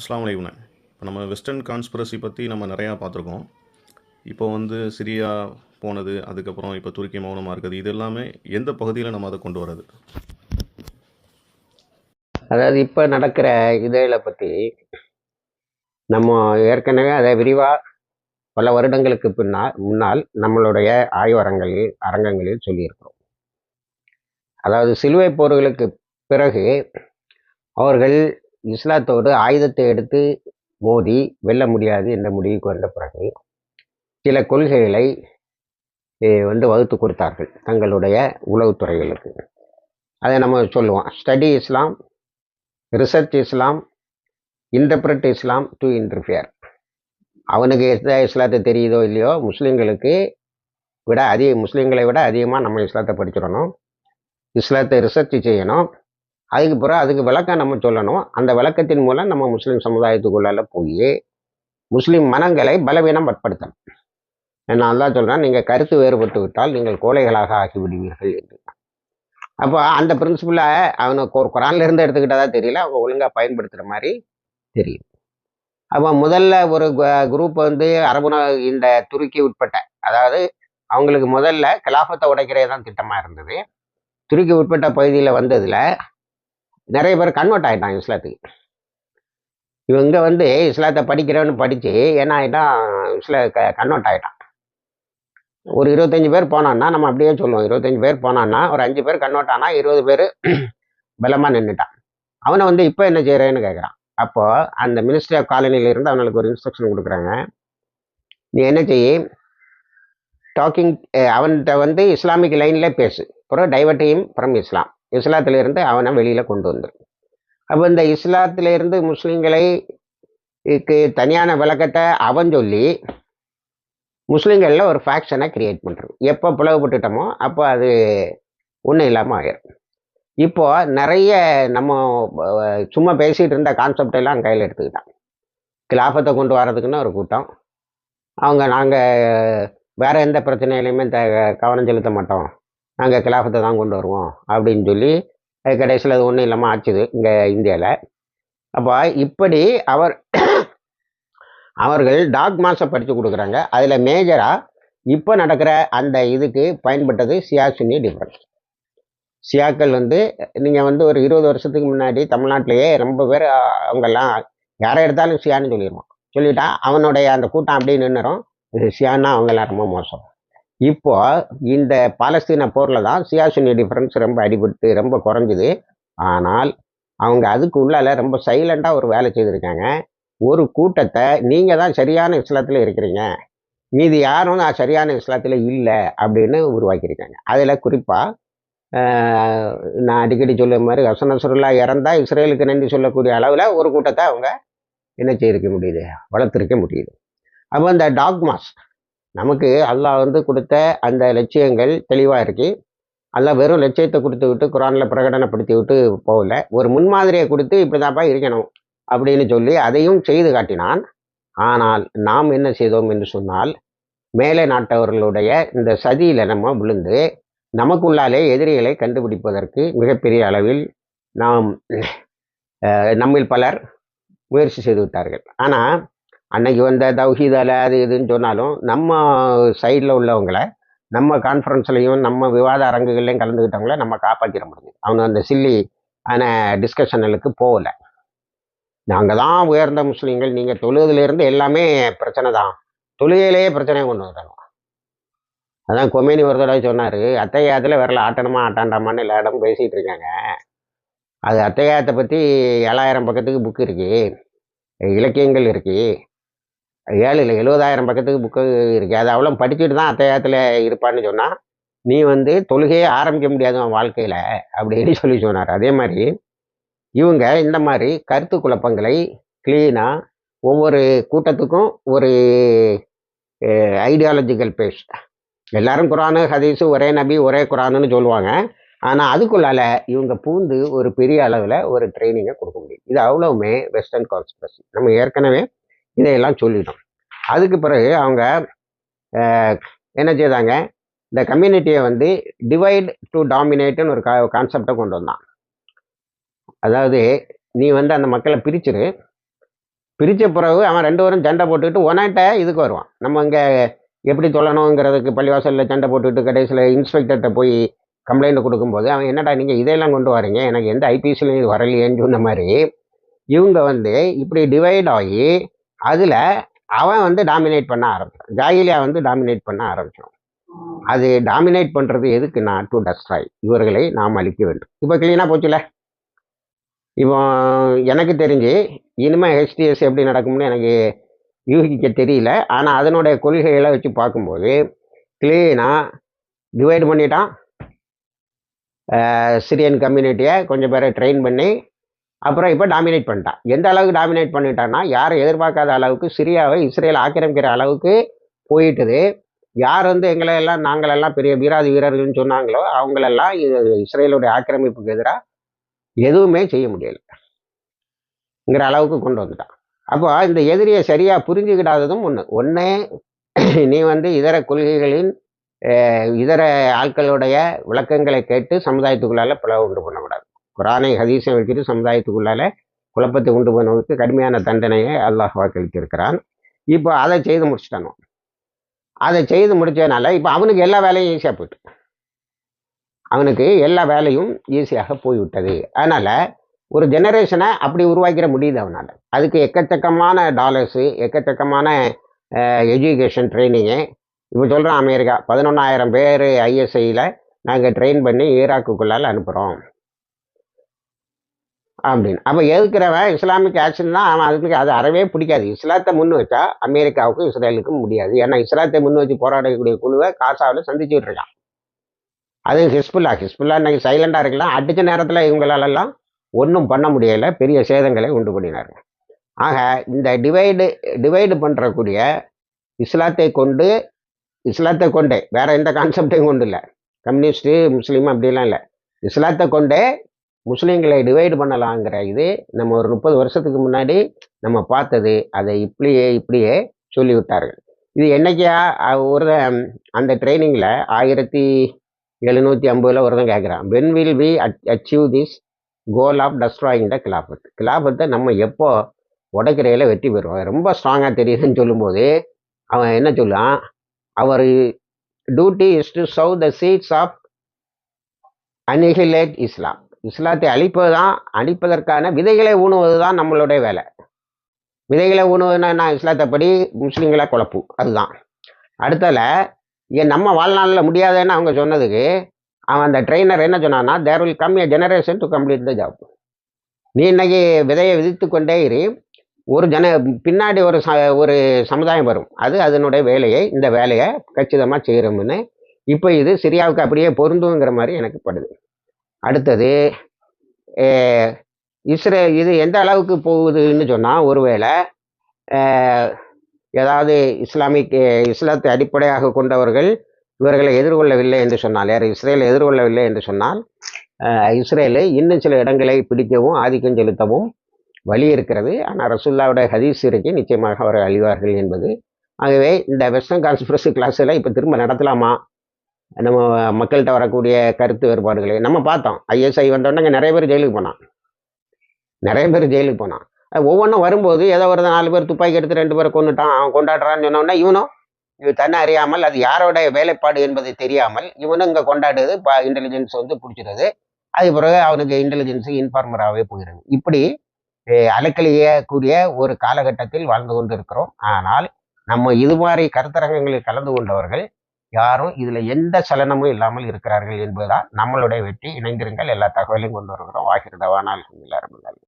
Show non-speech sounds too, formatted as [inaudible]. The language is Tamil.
அஸ்லாம் அலைக்கும்ண்ணே இப்போ நம்ம வெஸ்டர்ன் கான்ஸ்பிரசி பற்றி நம்ம நிறையா பார்த்துருக்கோம். இப்போ வந்து சிரியா போனது அதுக்கப்புறம் இப்போ துருக்கி மௌனமாக இருக்குது. இது எல்லாமே எந்த பகுதியில் நம்ம அதை கொண்டு வர்றது? அதாவது இப்போ நடக்கிற இதில் பற்றி நம்ம ஏற்கனவே அதை விரிவாக பல வருடங்களுக்கு பின்னால் முன்னால் நம்மளுடைய ஆய்வரங்களில் அரங்கங்களில் சொல்லியிருக்கிறோம். அதாவது சிலுவை போர்களுக்கு பிறகு அவர்கள் இஸ்லாத்தோடு ஆயுதத்தை எடுத்து மோதி வெல்ல முடியாது என்ற முடிவுக்கு வந்த பிறகு சில கொள்கைகளை வந்து வகுத்து கொடுத்தார்கள் தங்களுடைய உளவுத்துறைகளுக்கு அதை நம்ம சொல்லுவோம். Study Islam research Islam interpret Islam to interfere அவனுக்கு எந்த இஸ்லாத்தை தெரியுதோ இல்லையோ முஸ்லீம்களுக்கு விட அதிக முஸ்லீம்களை விட அதிகமாக நம்ம இஸ்லாத்தை படிச்சிடணும். இஸ்லாத்தை ரிசர்ச் செய்யணும். அதுக்கு பிறகு அதுக்கு விளக்கம் நம்ம சொல்லணும். அந்த விளக்கத்தின் மூலம் நம்ம முஸ்லீம் சமுதாயத்துக்குள்ளால போய் முஸ்லீம் மனங்களை பலவீனம் பட்படுத்தணும். நான் தான் சொல்கிறேன் நீங்கள் கருத்து வேறுபட்டு விட்டால் நீங்கள் கோழைகளாக ஆக்கி விடுவீர்கள் என்று. அப்போ அந்த பிரின்சிபலை அவனை ஒரு குரான்ல இருந்து எடுத்துக்கிட்டதா தெரியல. அவங்க ஒழுங்காக பயன்படுத்துகிற மாதிரி தெரியும். அப்போ முதல்ல ஒரு குரூப் வந்து அரபு இந்த துருக்கி உட்பட்ட அதாவது அவங்களுக்கு முதல்ல கலாபத்தை உடைக்கிறே தான் திட்டமாக இருந்தது. துருக்கி உட்பட்ட பகுதியில் வந்ததில் நிறைய பேர் கன்வெர்ட் ஆகிட்டான் இஸ்லாத்துக்கு. இவங்க வந்து இஸ்லாத்தை படிக்கிறவனு படித்து என்ன ஆகிட்டான் இஸ்ல க கன்வெர்ட் ஆகிட்டான் ஒரு இருபத்தஞ்சு பேர் போனான்னா நம்ம அப்படியே சொல்லுவோம். இருபத்தஞ்சி பேர் போனான்னா ஒரு அஞ்சு பேர் கன்வெர்ட் ஆனால் இருபது பேர் [clears throat] பலமாக நின்றுட்டான் அவனை வந்து இப்போ என்ன செய்கிறேன்னு கேட்குறான் அப்போது அந்த மினிஸ்ட்ரி ஆஃப் காலனியிலிருந்து அவனுக்கு ஒரு இன்ஸ்ட்ரக்ஷன் கொடுக்குறாங்க. நீ என்ன செய்ய டாக்கிங் அவன்கிட்ட வந்து இஸ்லாமிக் லைனில் பேசு. அப்புறம் டைவர்ட்டையும் ஃப்ரம் இஸ்லாம் இஸ்லாத்திலிருந்து அவனை வெளியில் கொண்டு வந்துடும் அப்போ இந்த இஸ்லாத்திலிருந்து முஸ்லீம்களை தனியான விளக்கத்தை அவன் சொல்லி முஸ்லீம்களில் ஒரு ஃபேக்ஷனை கிரியேட் பண்ணுறோம் எப்போ பிளவுபட்டுட்டோமோ அப்போ அது ஒன்றும் இல்லாமல் ஆயிரும். இப்போது நிறைய நம்ம சும்மா பேசிகிட்டு இருந்த கான்செப்ட் எல்லாம் கையில் எடுத்துக்கிட்டான். கிலாபத்தை கொண்டு வரதுக்குன்னு ஒரு கூட்டம். அவங்க நாங்கள் வேறு எந்த பிரச்சனையிலையுமே த கவனம் செலுத்த மாட்டோம். நாங்கள் கிலாஃபத்தை தான் கொண்டு வருவோம் அப்படின்னு சொல்லி கடைசியில் அது ஒன்றும் இல்லாமல் ஆச்சுது இங்கே இந்தியாவில் அப்போ இப்படி அவர் அவர்கள் டாக் டாக்மாஸை படித்து கொடுக்குறாங்க. அதில் மேஜராக இப்போ நடக்கிற அந்த இதுக்கு பயன்பட்டது சியா சுன்னி டிஃப்ரென்ஸ் சியாக்கள் வந்து நீங்கள் வந்து ஒரு இருபது வருஷத்துக்கு முன்னாடி தமிழ்நாட்டிலேயே ரொம்ப பேர் அவங்கெல்லாம் யாரை எடுத்தாலும் சியான்னு சொல்லிடுவான் சொல்லிட்டா அவனுடைய அந்த கூட்டம் அப்படியே நின்றுரும் இது சியான்னா அவங்கெல்லாம் ரொம்ப மோசம். இப்போ இந்த பாலஸ்தீன போரில் தான் சியாசுனி டிஃப்ரென்ஸ் ரொம்ப அடிபட்டு ரொம்ப குறைஞ்சிது. ஆனால் அவங்க அதுக்கு உள்ளால ரொம்ப சைலண்டாக ஒரு வேலை செய்திருக்காங்க. ஒரு கூட்டத்தை நீங்கள் தான் சரியான இஸ்லாத்தில் இருக்கிறீங்க. மீதி யாரும் நான் சரியான இஸ்லாத்தில் இல்லை அப்படின்னு உருவாக்கியிருக்காங்க. அதில் குறிப்பாக நான் அடிக்கடி சொல்லுற மாதிரி ஹசன் நசருல்லா இஸ்ரேலுக்கு நன்றி சொல்லக்கூடிய அளவில் ஒரு கூட்டத்தை அவங்க என்ன செய்திருக்க முடியுது? வளர்த்துருக்க முடியுது. அப்போ இந்த டாக்மாஸ் நமக்கு அல்லாஹ் வந்து கொடுத்த அந்த லட்சியங்கள் தெளிவாக இருக்குது அல்லாஹ் வெறும் லட்சியத்தை கொடுத்து விட்டு குரானில் பிரகடனப்படுத்தி விட்டு போகல. ஒரு முன்மாதிரியை கொடுத்து இப்படிதான்ப்பா இருக்கணும் அப்படின்னு சொல்லி அதையும் செய்து காட்டினான். ஆனால் நாம் என்ன செய்தோம் என்று சொன்னால் மேலை நாட்டவர்களுடைய இந்த சதியில் நம்ம விழுந்து நமக்குள்ளாலே எதிரிகளை கண்டுபிடிப்பதற்கு மிகப்பெரிய அளவில் நாம் நம்மில் பலர் முயற்சி செய்து விட்டார்கள். ஆனால் அன்னைக்கு வந்த தௌஹீதால அது இதுன்னு சொன்னாலும் நம்ம சைடில் உள்ளவங்களை நம்ம கான்ஃபரன்ஸ்லையும் நம்ம விவாத அரங்குகள்லையும் கலந்துக்கிட்டவங்கள நம்ம காப்பாற்றிட முடியும் அவங்க அந்த சில்லி ஆன டிஸ்கஷனலுக்கு போகல. நாங்கள் தான் உயர்ந்த முஸ்லீம்கள் நீங்கள் தொழுதுலேருந்து எல்லாமே பிரச்சனை தான். தொழுகையிலேயே பிரச்சனையை கொண்டு வந்துடணும் அதான் கொமேனி ஒரு தடவை சொன்னார் அத்தையாத்தில் விரல ஆட்டணுமா ஆட்டாண்டாமான்னு எல்லா இடமும் பேசிகிட்டு இருக்காங்க. அது அத்தையாத்தை பற்றி ஏழாயிரம் பக்கத்துக்கு புக்கு இருக்கு இலக்கியங்கள் இருக்குது ஏழு இல்லை எழுபதாயிரம் பக்கத்துக்கு புக்கு இருக்கு. அது அவ்வளோ படிச்சுட்டு தான் அத்தையாத்தில் இருப்பான்னு சொன்னால் நீ வந்து தொழுகையே ஆரம்பிக்க முடியாது உன் வாழ்க்கையில் அப்படின்னு சொல்லி சொன்னார். அதே மாதிரி இவங்க இந்த மாதிரி கருத்து குழப்பங்களை க்ளீனாக ஒவ்வொரு கூட்டத்துக்கும் ஒரு ஐடியாலஜிக்கல் பேஸ் எல்லாரும் குரானு ஹதீஸு ஒரே நபி ஒரே குரானுன்னு சொல்லுவாங்க. ஆனால் அதுக்குள்ளால இவங்க பூந்து ஒரு பெரிய அளவில் ஒரு ட்ரைனிங்கை கொடுக்க முடியும். இது அவ்வளவுமே வெஸ்டர்ன் கான்ஸ்பிரசி நம்ம ஏற்கனவே இதையெல்லாம் சொல்லிட்டோம். அதுக்கு பிறகு அவங்க என்ன செய்தாங்க? இந்த கம்யூனிட்டியை வந்து டிவைட் டு டாமினேட்டுன்னு ஒரு கா கான்செப்டை கொண்டு வந்தான். அதாவது நீ வந்து அந்த மக்களை பிரிச்சிரு. பிரித்த பிறகு அவன் ரெண்டு பேரும் சண்டை போட்டுக்கிட்டு உனட்ட இதுக்கு வருவான். நம்ம இங்கே எப்படி சொல்லணுங்கிறதுக்கு பள்ளிவாசலில் சண்டை போட்டுக்கிட்டு கடைசியில் இன்ஸ்பெக்டர்கிட்ட போய் கம்ப்ளைண்ட் கொடுக்கும்போது அவன் என்னடா நீங்கள் இதையெல்லாம் கொண்டு வரீங்க? எனக்கு எந்த ஐபிஎஸ்லையும் வரலையேன்னு சொன்ன மாதிரி இவங்க வந்து இப்படி டிவைட் ஆகி அதில் அவன் வந்து டாமினேட் பண்ண ஆரம்பிச்சான் ஜாகிலியா வந்து டாமினேட் பண்ண ஆரம்பித்தோம் அது டாமினேட் பண்ணுறது எதுக்கு நான் டு டஸ்ட்ராய் இவர்களை நாம் அழிக்க வேண்டும். இப்போ க்ளீனாக போச்சுல? இப்போ எனக்கு தெரிஞ்சு இனிமேல் ஹெச்டிஎஸ் எப்படி நடக்கும்னு எனக்கு யூகிக்க தெரியல. ஆனால் அதனுடைய கொள்கைகளை வச்சு பார்க்கும்போது க்ளீனாக டிவைட் பண்ணிட்டான். சிரியன் கம்யூனிட்டியை கொஞ்சம் பேரை ட்ரெயின் பண்ணி அப்புறம் இப்போ டாமினேட் பண்ணிட்டான் எந்த அளவுக்கு டாமினேட் பண்ணிட்டான்னா யாரும் எதிர்பார்க்காத அளவுக்கு சிரியாவை இஸ்ரேல் ஆக்கிரமிக்கிற அளவுக்கு போயிட்டுது. யார் வந்து எங்களை எல்லாம் நாங்களெல்லாம் பெரிய வீராதி வீரர்கள்னு சொன்னாங்களோ அவங்களெல்லாம் இது இஸ்ரேலுடைய ஆக்கிரமிப்புக்கு எதிராக எதுவுமே செய்ய முடியலைங்கிற அளவுக்கு கொண்டு வந்துட்டான் அப்போ இந்த எதிரியை சரியாக புரிஞ்சுக்கிடாததும் ஒன்று ஒன்று நீ வந்து இதர கொள்கைகளின் இதர ஆட்களுடைய விளக்கங்களை கேட்டு சமுதாயத்துக்குள்ளால பிளவு உண்டு பண்ணக்கூடாது. குரானை ஹதீஸை வச்சுட்டு சமுதாயத்துக்குள்ளால குழப்பத்தை உண்டு பண்ணுவதற்கு கடுமையான தண்டனையை அல்லாஹ் வாக்களித்திருக்கிறான். இப்போ அதை செய்து முடிச்சிட்டானோ அதை செய்து முடித்ததுனால இப்போ அவனுக்கு எல்லா வேலையும் ஈஸியாக போயிட்டு. அவனுக்கு எல்லா வேலையும் ஈஸியாக போய்விட்டது. அதனால் ஒரு ஜெனரேஷனை அப்படி உருவாக்கிற முடியுது அவனால். அதுக்கு எக்கச்சக்கமான டாலர்ஸு எக்கச்சக்கமான எஜுகேஷன் ட்ரைனிங்கு இப்போ சொல்கிறோம் அமெரிக்கா பதினொன்றாயிரம் பேர் ஐஎஸ்ஐயில் நாங்கள் ட்ரெயின் பண்ணி ஈராக்குக்குள்ளால அனுப்புகிறோம் அப்படின்னு. அப்போ எதுக்குறவன் இஸ்லாமிக் ஆக்ஷன் தான் அவன் அதுக்கு அது அறவே பிடிக்காது. இஸ்லாத்தை முன் வச்சா அமெரிக்காவுக்கும் இஸ்ரேலுக்கும் முடியாது. ஏன்னா இஸ்லாத்தை முன் வச்சு போராடக்கூடிய குழுவை காசாவில் சந்திச்சுட்டு இருக்கான். அது ஹிஸ்புல்லா. ஹிஸ்புல்லா இன்னைக்கு சைலண்டாக இருக்கலாம். அடித்த நேரத்தில் இவங்களாலெல்லாம் ஒன்றும் பண்ண முடியலை. பெரிய சேதங்களை உண்டு பண்ணினார்கள். ஆக இந்த டிவைடு டிவைடு பண்ணுறக்கூடிய இஸ்லாத்தை கொண்டு இஸ்லாத்தை கொண்டே வேற எந்த கான்செப்டையும் கொண்டு இல்லை. கம்யூனிஸ்ட்டு முஸ்லீம் அப்படிலாம் இல்லை. இஸ்லாத்தை கொண்டே முஸ்லீம்களை டிவைடு பண்ணலாங்கிற இது நம்ம ஒரு முப்பது வருஷத்துக்கு முன்னாடி நம்ம பார்த்தது. அதை இப்படியே இப்படியே சொல்லிவிட்டார்கள். இது என்னைக்கா ஒரு அந்த ட்ரைனிங்கில் ஆயிரத்தி எழுநூற்றி ஐம்பதில் ஒருத்தன் கேட்குறான் when will we achieve this goal of destroying the Khilafat கிலாபத்தை நம்ம எப்போ உடைக்கிறையில வெற்றி பெறுவோம்? ரொம்ப ஸ்ட்ராங்காக தெரியுதுன்னு சொல்லும்போது அவன் என்ன சொல்லுவான்? அவர் duty is to sow the seeds of annihilate Islam இஸ்லாத்தை அழிப்பது தான் அழிப்பதற்கான விதைகளை ஊணுவது தான் நம்மளுடைய வேலை. விதைகளை ஊணுவதுன்னா நான் இஸ்லாத்தை படி முஸ்லீம்களை குழப்பு. அதுதான். அடுத்தல இங்கே நம்ம வாழ்நாளில் முடியாதுன்னு அவங்க சொன்னதுக்கு அவன் அந்த ட்ரெயினர் என்ன சொன்னான்னா there will come a generation to complete the job நீ இன்னைக்கு விதையை விதித்து கொண்டே இரு. ஒரு ஜன பின்னாடி ஒரு ச ஒரு சமுதாயம் வரும். அது அதனுடைய வேலையை இந்த வேலையை கச்சிதமாக செய்கிறோம்னு இப்போ இது சிரியாவுக்கு அப்படியே பொருந்துங்கிற மாதிரி எனக்கு படுது. அடுத்தது இஸ்ரேல் இஸ்ரே இது எந்த அளவுக்கு போகுதுன்னு சொன்னால் ஒருவேளை ஏதாவது இஸ்லாமிக் இஸ்லாத்தை அடிப்படையாக கொண்டவர்கள் இவர்களை எதிர்கொள்ளவில்லை என்று சொன்னால் யார் இஸ்ரேலை எதிர்கொள்ளவில்லை என்று சொன்னால் இஸ்ரேலை இன்னும் சில இடங்களை பிடிக்கவும் ஆதிக்கம் செலுத்தவும் வழி இருக்கிறது. ஆனால் ரசுல்லாவோட ஹதீஸ் இருக்கு நிச்சயமாக அவர்கள் அழிவார்கள் என்பது. ஆகவே இந்த வெஸ்டர்ன் கான்ஸ்பிரசி கிளாஸில் இப்போ திரும்ப நடத்தலாமா? நம்ம மக்கள்கிட்ட வரக்கூடிய கருத்து வேறுபாடுகளை நம்ம பார்த்தோம். ஐஎஸ்ஐ வந்தோடனே நிறைய பேர் ஜெயிலுக்கு போனான். நிறைய பேர் ஜெயிலுக்கு போனான். ஒவ்வொன்றும் வரும்போது ஏதோ ஒரு நாலு பேர் துப்பாக்கி எடுத்து ரெண்டு பேரை கொண்டுட்டான் அவன் கொண்டாடுறான்னு சொன்னோன்னா இவனும் இது தன்னை அறியாமல் அது யாரோடைய வேலைப்பாடு என்பதை தெரியாமல் இவனும் இங்கே கொண்டாடுது இப்போ இன்டெலிஜென்ஸ் வந்து பிடிச்சிடுது. அது பிறகு அவனுக்கு இன்டெலிஜென்ஸு இன்ஃபார்மராகவே போயிடுது. இப்படி அஹ், அலைக்கழியக்கூடிய ஒரு காலகட்டத்தில் வாழ்ந்து கொண்டு இருக்கிறோம் ஆனால் நம்ம இது மாதிரி கருத்தரங்கங்களில் கலந்து கொண்டவர்கள் யாரும் இதில் எந்த சலனமும் இல்லாமல் இருக்கிறார்கள் என்பதுதான் நம்மளுடைய வெற்றி. இணைந்திருங்கள். எல்லா தகவலையும் கொண்டு வருகிறோம். வாகிருதவானால் எல்லாரும்